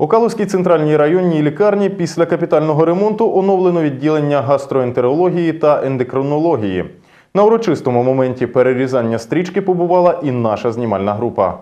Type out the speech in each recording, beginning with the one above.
У Калузькій центральній районній лікарні після капітального ремонту оновлено відділення гастроентерології та ендокринології. На урочистому моменті перерізання стрічки побувала і наша знімальна група.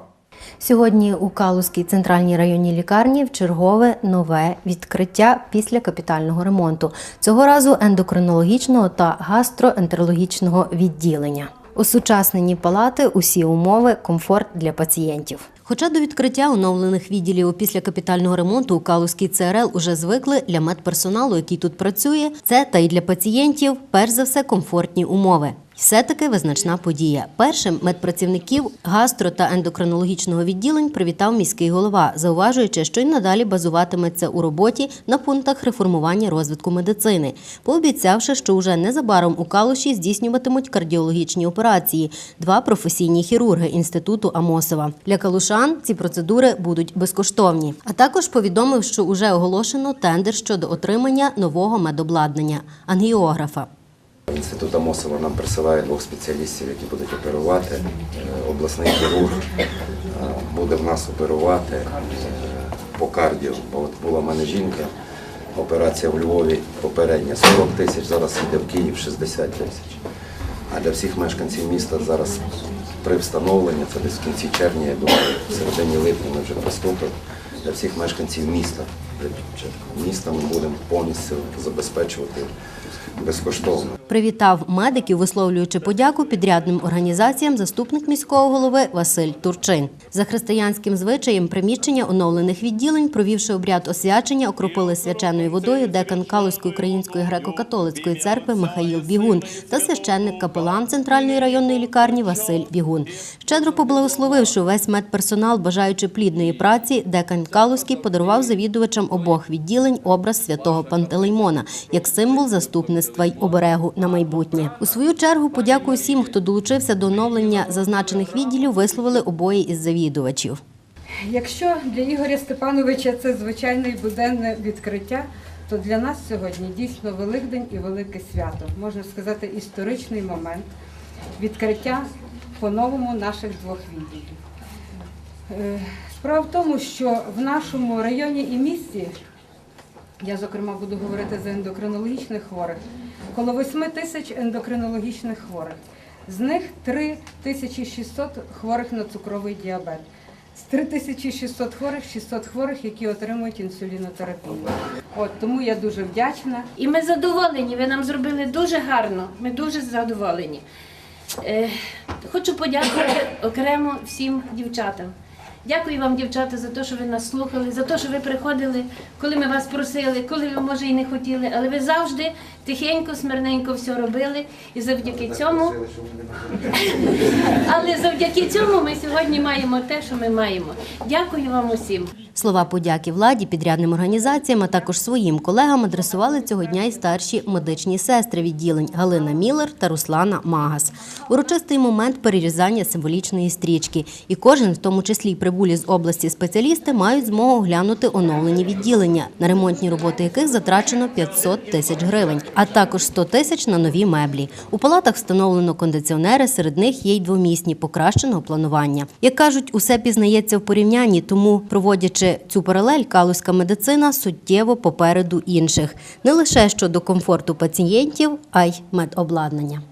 Сьогодні у Калузькій центральній районній лікарні в чергове нове відкриття після капітального ремонту. Цього разу ендокринологічного та гастроентерологічного відділення. Осучаснені палати, усі умови, комфорт для пацієнтів. Хоча до відкриття оновлених відділів після капітального ремонту у Калузькій ЦРЛ уже звикли для медперсоналу, який тут працює, це та й для пацієнтів, перш за все, комфортні умови. Все-таки визначна подія. Першим медпрацівників гастро та ендокринологічного відділень привітав міський голова, зауважуючи, що й надалі базуватиметься у роботі на пунктах реформування розвитку медицини, пообіцявши, що уже незабаром у Калуші здійснюватимуть кардіологічні операції. Два професійні хірурги інституту Амосова. Для калушан ці процедури будуть безкоштовні. А також повідомив, що уже оголошено тендер щодо отримання нового медобладнання ангіографа. Інститут Амосова нам присилає двох спеціалістів, які будуть оперувати. Е, Обласний хірург е, буде в нас оперувати е, по кардіо. Бо от була в мене жінка, операція в Львові попередня 40 тисяч, зараз йде в Київ 60 тисяч. А для всіх мешканців міста зараз при встановленні, це десь в кінці червня, я думаю, в середині липня ми вже приступимо. Для всіх мешканців міста, міста ми будемо повністю забезпечувати безкоштовно. Привітав медиків, висловлюючи подяку підрядним організаціям заступник міського голови Василь Турчин. За християнським звичаєм приміщення оновлених відділень, провівши обряд освячення, окропили свяченою водою декан Калузької української греко-католицької церкви Михаїл Бігун та священник капелан центральної районної лікарні Василь Бігун. Щедро поблагословивши весь медперсонал, бажаючи плідної праці, декан Калузький подарував завідувачам обох відділень образ святого Пантелеймона як символ заступництва й оберегу на майбутнє. У свою чергу подяку всім, хто долучився до оновлення зазначених відділів, висловили обоє із завідувачів. Якщо для Ігоря Степановича це звичайне і буденне відкриття, то для нас сьогодні дійсно Великдень і велике свято, можна сказати, історичний момент відкриття по-новому наших двох відділів. Е, Справа в тому, що в нашому районі і місті, я зокрема буду говорити за ендокринологічних хворих, коло 8 тисяч ендокринологічних хворих. З них 3600 хворих на цукровий діабет. З 3600 хворих, 600 хворих, які отримують інсулінотерапію. От тому я дуже вдячна. І ми задоволені, ви нам зробили дуже гарно. Ми дуже задоволені. Е, хочу подякувати окремо всім дівчатам. Дякую вам, дівчата, за те, що ви нас слухали, за те, що ви приходили, коли ми вас просили, коли ви, може, і не хотіли, але ви завжди тихенько, смирненько все робили. І завдяки цьому, але завдяки цьому ми сьогодні маємо те, що ми маємо. Дякую вам усім. Слова подяки владі, підрядним організаціям, а також своїм колегам адресували цього дня і старші медичні сестри відділень Галина Міллер та Руслана Магас. Урочистий момент перерізання символічної стрічки. І кожен, в тому числі прибулі з області спеціалісти, мають змогу оглянути оновлені відділення, на ремонтні роботи яких затрачено 500 тисяч гривень, а також 100 тисяч на нові меблі. У палатах встановлено кондиціонери, серед них є й двомісні покращеного планування. Як кажуть, усе пізнається в порівнянні, тому проводячи цю паралель, калузька медицина суттєво попереду інших, не лише щодо комфорту пацієнтів, а й медобладнання.